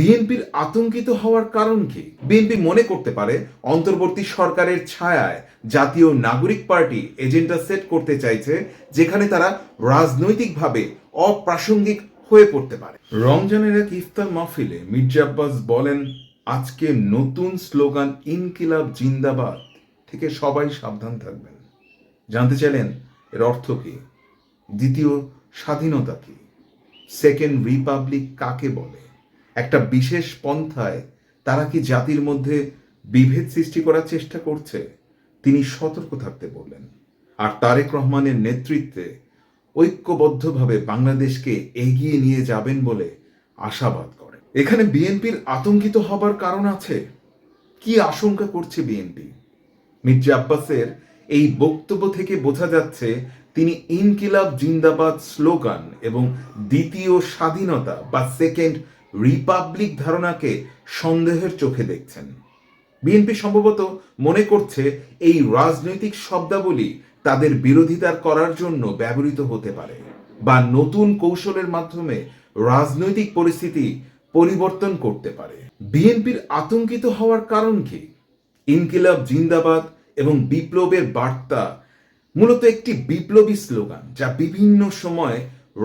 বিএনপির আতঙ্কিত হওয়ার কারণ কি? বিএনপি মনে করতে পারে অন্তর্বর্তী সরকারের ছায়ায় জাতীয় নাগরিক পার্টি এজেন্ডা সেট করতে চাইছে, যেখানে তারা রাজনৈতিকভাবে অপ্রাসঙ্গিক হয়ে পড়তে পারে। রমজানের এক ইফতার মাহফিলে মির্জা আব্বাস বলেন, আজকে নতুন স্লোগান, ইনকিলাব জিন্দাবাদ। থেকে সবাই সাবধান থাকবেন। জানতে চাইলেন, এর অর্থ কি? দ্বিতীয় স্বাধীনতা কি? সেকেন্ড রিপাবলিক কাকে বলে? একটা বিশেষ পন্থায় তারা কি জাতির মধ্যে বিভেদ সৃষ্টি করার চেষ্টা করছে? তিনি সতর্ক থাকতে বললেন। আর তারেক রহমানের নেতৃত্বে ঐক্যবদ্ধভাবে বাংলাদেশকে এগিয়ে নিয়ে যাবেন বলে আশাবাদ করেন। এখানে বিএনপির আতঙ্কিত হবার কারণ আছে। কি আশঙ্কা করছে বিএনপি? মির্জা আব্বাসের এই বক্তব্য থেকে বোঝা যাচ্ছে তিনি ইনকিলাব জিন্দাবাদ স্লোগান এবং দ্বিতীয় স্বাধীনতা বা সেকেন্ড রিপাবলিক ধারণাকে সন্দেহের চোখে দেখছেন। বিএনপি সম্ভবত মনে করছে এই রাজনৈতিক শব্দাবলী তাদের বিরোধিতা করার জন্য ব্যবহৃত হতে পারে বা নতুন কৌশলের মাধ্যমে রাজনৈতিক পরিস্থিতি পরিবর্তন করতে পারে। বিএনপির আতঙ্কিত হওয়ার কারণ কি? ইনকিলাব জিন্দাবাদ এবং বিপ্লবের বার্তা মূলত একটি বিপ্লবী স্লোগান যা বিভিন্ন সময়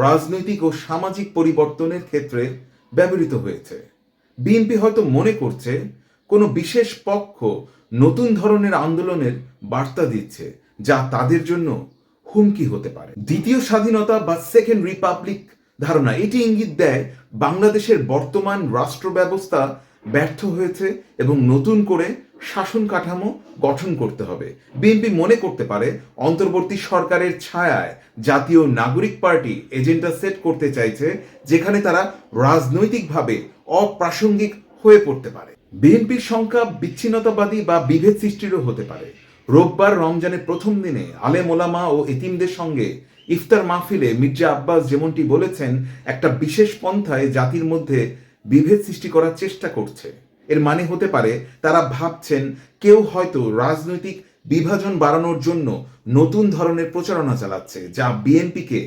রাজনৈতিক ও সামাজিক পরিবর্তনের ক্ষেত্রে ব্যবহৃত হয়েছে। বিএনপি হয়তো মনে করছে, কোনো বিশেষ পক্ষ নতুন ধরনের আন্দোলনের বার্তা দিচ্ছে যা তাদের জন্য হুমকি হতে পারে। দ্বিতীয় স্বাধীনতা বা সেকেন্ড রিপাবলিক ধারণা, এটি ইঙ্গিত দেয় বাংলাদেশের বর্তমান রাষ্ট্র ব্যবস্থা ব্যর্থ হয়েছে এবং নতুন করে শাসন কাঠামো গঠন করতে হবে। বিএনপি মনে করতে পারে, অন্তর্বর্তী সরকারের ছায়ায় জাতীয় নাগরিক পার্টি এজেন্ডা সেট করতে চাইছে, যেখানে তারা রাজনৈতিকভাবে অপ্রাসঙ্গিক হয়ে পড়তে পারে। বিএনপির সংখ্যা বিচ্ছিন্নতাবাদী বা বিভেদ সৃষ্টিরও হতে পারে। রোববার রমজানের প্রথম দিনে আলেম ওলামা ও এতিমদের সঙ্গে ইফতার মাহফিলে মির্জা আব্বাস যেমনটি বলেছেন, একটা বিশেষ পন্থায় জাতির মধ্যে বিভেদ সৃষ্টি করার চেষ্টা করছে। এর মানে হতে পারে তারা ভাবছেন কেউ হয়তো রাজনৈতিক বিভাজন বাড়ানোর জন্য নতুন ধরনের প্রচারণা চালাচ্ছে, যা বিএনপিকে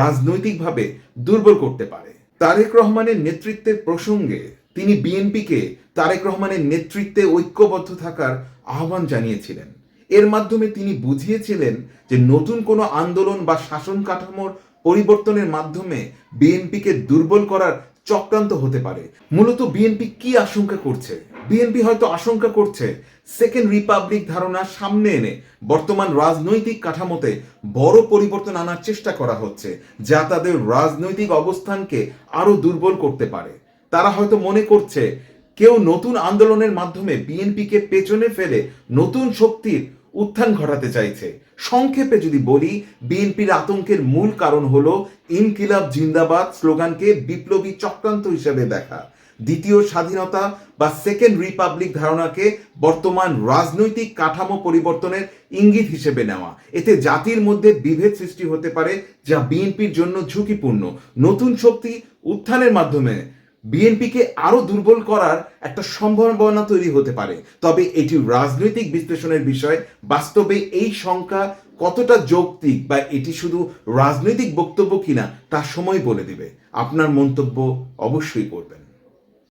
রাজনৈতিকভাবে দুর্বল করতে পারে। তারেক রহমানের নেতৃত্বের প্রসঙ্গে তিনি বিএনপিকে তারেক রহমানের নেতৃত্বে ঐক্যবদ্ধ থাকার আহ্বান জানিয়েছিলেন। এর মাধ্যমে তিনি বুঝিয়েছিলেন যে নতুন কোনো আন্দোলন বা শাসন কাঠামোর পরিবর্তনের মাধ্যমে বিএনপিকে দুর্বল করার চক্রান্ত হতে পারে। মূলত বিএনপি কি আশঙ্কা করছে? বিএনপি হয়তো আশঙ্কা করছে সেকেন্ড রিপাবলিক ধারণা সামনে এনে বর্তমান রাজনৈতিক কাঠামোতে বড় পরিবর্তন আনার চেষ্টা করা হচ্ছে, যা তাদের রাজনৈতিক অবস্থানকে আরও দুর্বল করতে পারে। তারা হয়তো মনে করছে, কেউ নতুন আন্দোলনের মাধ্যমে বিএনপিকে পেছনে ফেলে নতুন শক্তির উত্থান ঘটাতে চাইছে। সংক্ষেপে যদি বলি, বিএনপির আতঙ্কের মূল কারণ হলো ইনকিলাব জিন্দাবাদ স্লোগানকে বিপ্লবী চক্রান্ত হিসেবে দেখা। দ্বিতীয় স্বাধীনতা বা সেকেন্ড রিপাবলিক ধারণাকে বর্তমান রাজনৈতিক কাঠামো পরিবর্তনের ইঙ্গিত হিসেবে নেওয়া। এতে জাতির মধ্যে বিভেদ সৃষ্টি হতে পারে, যা বিএনপির জন্য ঝুঁকিপূর্ণ। নতুন শক্তি উত্থানের মাধ্যমে বিএনপিকে আরও দুর্বল করার একটা সম্ভাবনা তৈরি হতে পারে। তবে এটি রাজনৈতিক বিশ্লেষণের বিষয়। বাস্তবে এই সংখ্যা কতটা যৌক্তিক বা এটি শুধু রাজনৈতিক বক্তব্য কিনা তা সময় বলে দিবে। আপনার মন্তব্য অবশ্যই করবেন।